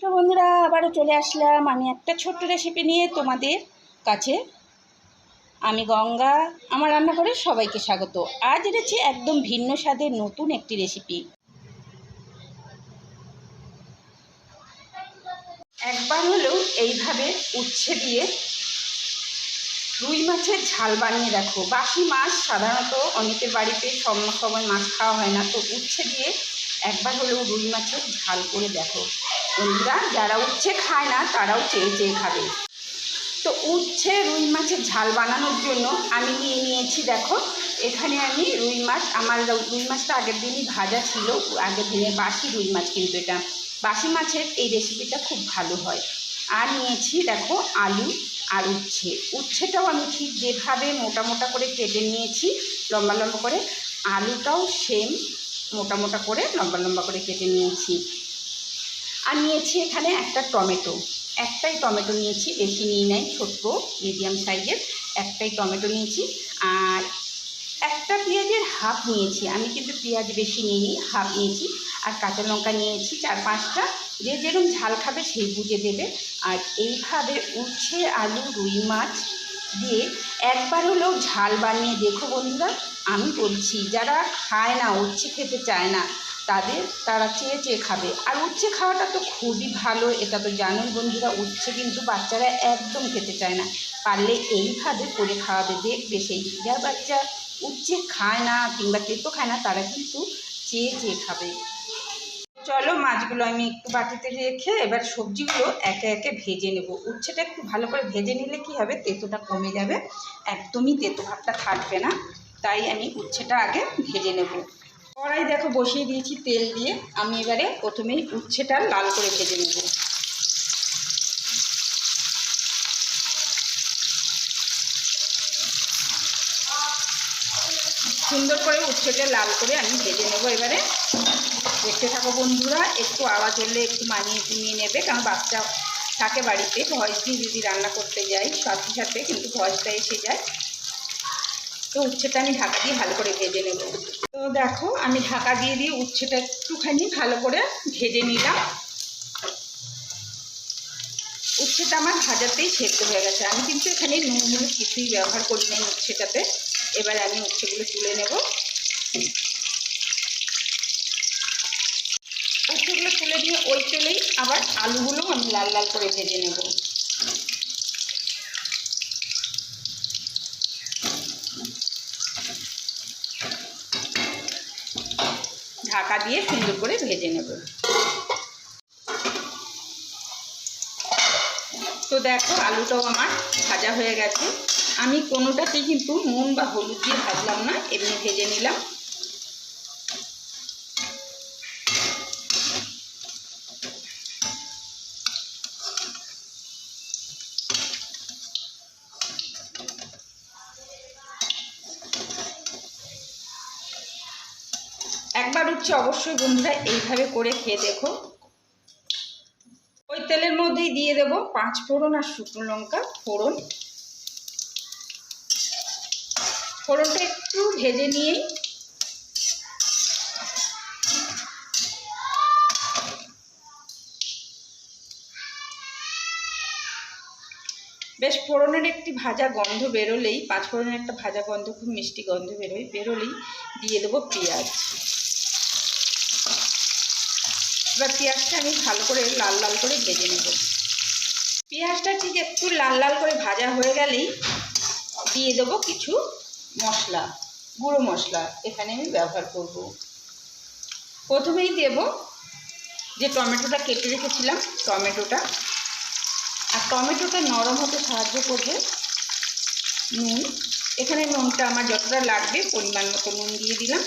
নমস্কার বন্ধুরা, আবারও চলে আসলাম আমি একটা ছোট্ট রেসিপি নিয়ে তোমাদের কাছে। আমি গঙ্গা, আমার রান্নাঘরে সবাইকে স্বাগত। আজ এনেছি একদম ভিন্ন স্বাদের নতুন একটি রেসিপি একবার হলেও এইভাবে উচ্ছে দিয়ে রুই মাছের ঝাল বানিয়ে দেখো। বাসি মাছ সাধারণত অনেকের বাড়িতে সব সময় মাছ খাওয়া হয় না, তো উচ্ছে দিয়ে একবার হলেও রুই মাছের ঝাল করে দেখো। বন্ধুরা, যারা উচ্ছে খায় না, তারাও চেয়ে চেয়ে খাবে। তো উচ্ছে রুই মাছের ঝাল বানানোর জন্য আমি নিয়ে নিয়েছি, দেখো। এখানে আমি রুই মাছ, আমার রুই মাছটা আগের দিনই ভাজা ছিল, আগের দিনে বাসি রুই মাছ কিন্তু এটা। বাসি মাছের এই রেসিপিটা খুব ভালো হয়। আর নিয়েছি, দেখো, আলু আর উচ্ছে। উচ্ছেটাও আমি ঠিক যেভাবে মোটা মোটা করে কেটে নিয়েছি, লম্বা লম্বা করে, আলুটাও সেম মোটা মোটা করে, লম্বা লম্বা করে কেটে নিয়েছি। আর নিয়েছি এখানে একটা টমেটো। একটাই টমেটো নিয়েছি, বেশি নিয়ে নাই, ছোট্ট মিডিয়াম সাইজের একটাই টমেটো নিয়েছি। আর একটা পেঁয়াজের হাফ নিয়েছি। আমি কিন্তু পেঁয়াজ বেশি নিইনি হাফ নিয়েছি। আর কাঁচা লঙ্কা নিয়েছি, চার পাঁচটা। যে যেরকম ঝাল খাবে সেই বুঝে দেবে। আর এইভাবে উচ্ছে, আলু, রুই মাছ দিয়ে একবার হলেও ঝাল বানিয়ে দেখো বন্ধুরা। আমি বলছি, যারা খায় না, উচ্ছে খেতে চায় না তাদের তারা চেয়ে চেয়ে খাবে। আর উচ্ছে খাওয়াটা তো খুবই ভালো, এটা তো জানোই বন্ধুরা, উচ্ছে কিন্তু বাচ্চারা একদম খেতে চায় না। পারলে এইভাবে করে খাওয়াবে, দেখবে সেই যার বাচ্চা উচ্ছে খায় না কিংবা তেতো খায় না, তারা কিন্তু চেয়ে চেয়ে খাবে। চলো মাছগুলো আমি একটু বাটিতে রেখে এবার সবজিগুলো একে একে ভেজে নেব। উচ্ছেটা একটু ভালো করে ভেজে নিলে কি হবে? তেতোটা কমে যাবে। একদমই তেতো ভাবটা থাকবে না। তাই আমি উচ্ছেটা আগে ভেজে নেব। কড়াই দেখো বসিয়ে দিয়েছি তেল দিয়ে। আমি এবারে প্রথমেই উচ্ছেটা লাল করে ভেজে নেব। সুন্দর করে উচ্ছেটা লাল করে আমি ভেজে নেব এবারে। দেখতে থাকো বন্ধুরা, একটু আওয়াজ হলে একটু মানিয়ে নিয়ে নেবে, কারণ বাচ্চা থাকে বাড়িতে, ভয়েস দিয়ে যদি রান্না করতে যাই, সাথে সাথে কিন্তু ভয়েসটা এসে যায়। তো উচ্ছেটা আমি ঢাকা দিয়ে ভালো করে ভেজে নেব। তো দেখো, আমি ঢাকা দিয়ে দিয়ে উচ্ছেটা একটুখানি ভালো করে ভেজে নিলাম। উচ্ছেটা আমার ভাজাতেই সেদ্ধ হয়ে গেছে। আমি কিন্তু এখানে নুন হলুদ কিছুই ব্যবহার করি না উচ্ছেটাতে। এবার আমি উচ্ছেগুলো তুলে নেব। উচ্ছেগুলো তুলে দিয়ে ওই তেলেই আবার আলুগুলো আমি লাল লাল করে ভেজে নেব। ঢাকা দিয়ে সুন্দর করে ভেজে নেব। তো দেখো, আলুটাও আমার ভাজা হয়ে গেছে। আমি কোনোটাতেই কিন্তু নুন বা হলুদ দিয়ে ভাজলাম না, এমনি ভেজে নিলাম। একবার উঠছে, অবশ্যই বন্ধুরা এইভাবে করে খেয়ে দেখো। ওই তেলের মধ্যেই দিয়ে দেব পাঁচ ফোড়ন আর শুকনো লঙ্কা, ফোড়ন। ফোড়নটা একটু ভেজে নিয়েই বেশ ফোড়নের একটি ভাজা গন্ধ বেরোলেই, পাঁচ ফোড়নের একটা ভাজা গন্ধ, খুব মিষ্টি গন্ধ বেরোয় বেরোলেই দিয়ে দেবো পেঁয়াজ। এবার পেঁয়াজটা আমি ভালো করে লাল লাল করে ভেজে নেব। পেঁয়াজটা ঠিক একটু লাল লাল করে ভাজা হয়ে গেলেই দিয়ে দেবো কিছু মশলা, গুঁড়ো মশলা। এখানে আমি ব্যবহার করব। প্রথমেই দেব যে টমেটোটা কেটে রেখেছিলাম, টমেটোটা। আর টমেটোটা নরম হতে সাহায্য করবে নুন। এখানে নুনটা আমার যতটা লাগবে পরিমাণ মতো নুন দিয়ে দিলাম।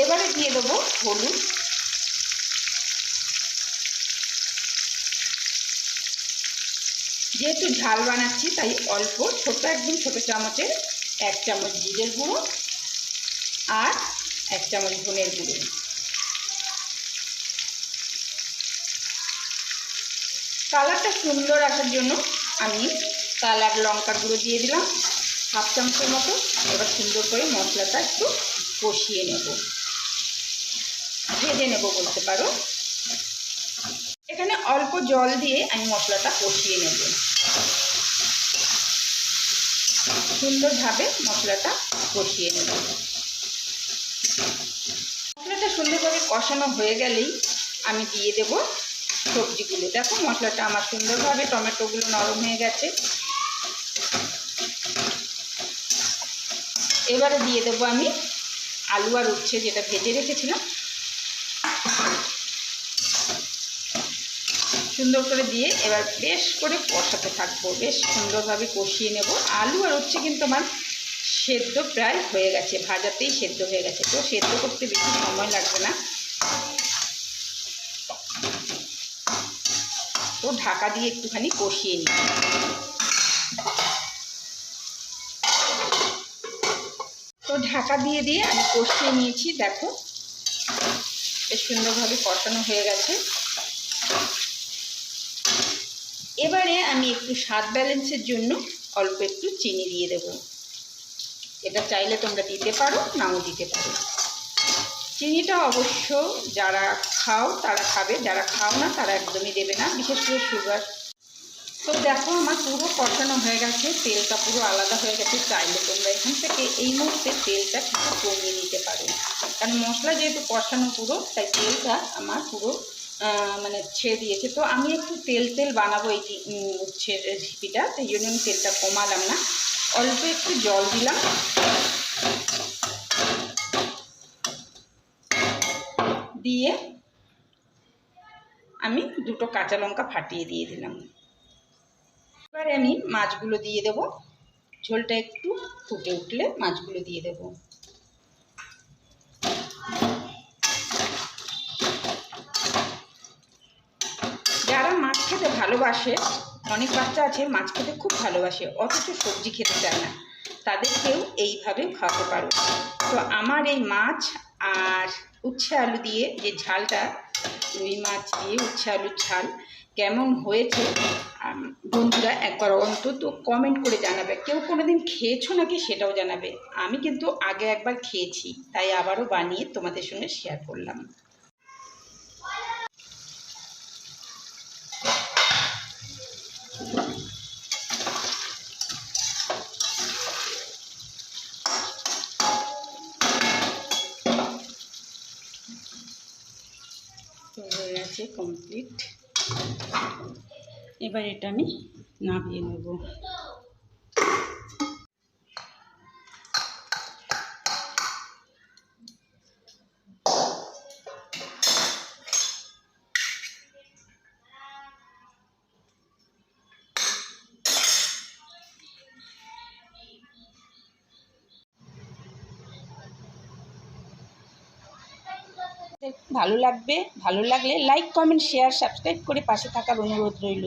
এবারে দিয়ে দেবো হলুদ। যেহেতু ঝাল বানাচ্ছি, তাই অল্প ছোটো একদম ছোটো চামচের এক চামচ জিরের গুঁড়ো আর এক চামচ ধনের গুঁড়ো। কালারটা সুন্দর আসার জন্য আমি কালার লঙ্কার গুঁড়ো দিয়ে দিলাম। হাফ চামচের মতো। এবার সুন্দর করে মশলাটা একটু কষিয়ে নেব। ভেজে নেব বলতে পারো। এখানে অল্প জল দিয়ে আমি মশলাটা কষিয়ে নেব। সুন্দরভাবে মশলাটা কষিয়ে নেব। মশলাটা সুন্দরভাবে কষানো হয়ে গেলেই আমি দিয়ে দেব সবজিগুলো। দেখো মশলাটা আমার সুন্দরভাবে টমেটোগুলো নরম হয়ে গেছে। এবারে দিয়ে দেবো আমি আলু আর উচ্ছে যেটা ভেজে রেখেছিলাম সুন্দর করে দিয়ে এবার বেশ করে কষাতে থাকব। বেশ সুন্দরভাবে কষিয়ে নেব। আলু আর উচ্ছে কিন্তু আমার সেদ্ধ প্রায় হয়ে গেছে, ভাজাতেই সেদ্ধ হয়ে গেছে। তো সেদ্ধ করতে বেশি সময় লাগবে না। তো ঢাকা দিয়ে একটুখানি কষিয়ে নিই। তো ঢাকা দিয়ে দিয়ে আমি কষিয়ে নিয়েছি, দেখো। বেশ সুন্দরভাবে কষানো হয়ে গেছে। এবারে আমি একটু স্বাদ ব্যালেন্সের জন্য অল্প একটু চিনি দিয়ে দেব। এটা চাইলে তোমরা দিতে পারো, নাও দিতে পারো। চিনিটা অবশ্য যারা খাও, তারা খাবে, যারা খাও না, তারা একদমই দেবে না, বিশেষ করে সুগার তো দেখো আমার পুরো কষানো হয়ে গেছে, তেলটা পুরো আলাদা হয়ে গেছে, চাইলে তোমরা এখান থেকে এই মুহূর্তে তেলটা কিছু কমিয়ে নিতে পারো। কারণ মশলা যেহেতু কষানো পুরো, তাই তেলটা আমার পুরো মানে ছেড়ে দিয়েছে। তো আমি একটু তেল তেল বানাবো এই রেসিপিটা। সেই জন্য আমি তেলটা কমালাম না। অল্প একটু জল দিলাম। দিয়ে আমি দুটো কাঁচা লঙ্কা ফাটিয়ে দিয়ে দিলাম। এবারে আমি মাছগুলো দিয়ে দেব। ঝোলটা একটু ফুটে উঠলে মাছগুলো দিয়ে দেব যারা মাছ খেতে ভালোবাসে। অনেক বাচ্চা আছে, মাছ খেতে খুব ভালোবাসে, অথচ সবজি খেতে চায় না। তাদেরকেও এইভাবে খাওয়াতে পারো। তো আমার এই মাছ আর উচ্ছে আলু দিয়ে যে ঝালটা, রুই মাছ দিয়ে উচ্ছে আলুর ঝাল কেমন হয়েছে বন্ধুরা একবার অন্তত কমেন্ট করে জানাবে। কেউ কোনো দিন খেয়েছো নাকি সেটাও জানাবে। আমি কিন্তু আগে একবার খেয়েছি, তাই আবারও বানিয়ে তোমাদের সঙ্গে শেয়ার করলাম তো হয়ে গেছে কমপ্লিট এবার এটা আমি নামিয়ে নেব। ভালো লাগবে ভালো লাগলে লাইক কমেন্ট শেয়ার সাবস্ক্রাইব করে পাশে থাকার অনুরোধ রইল।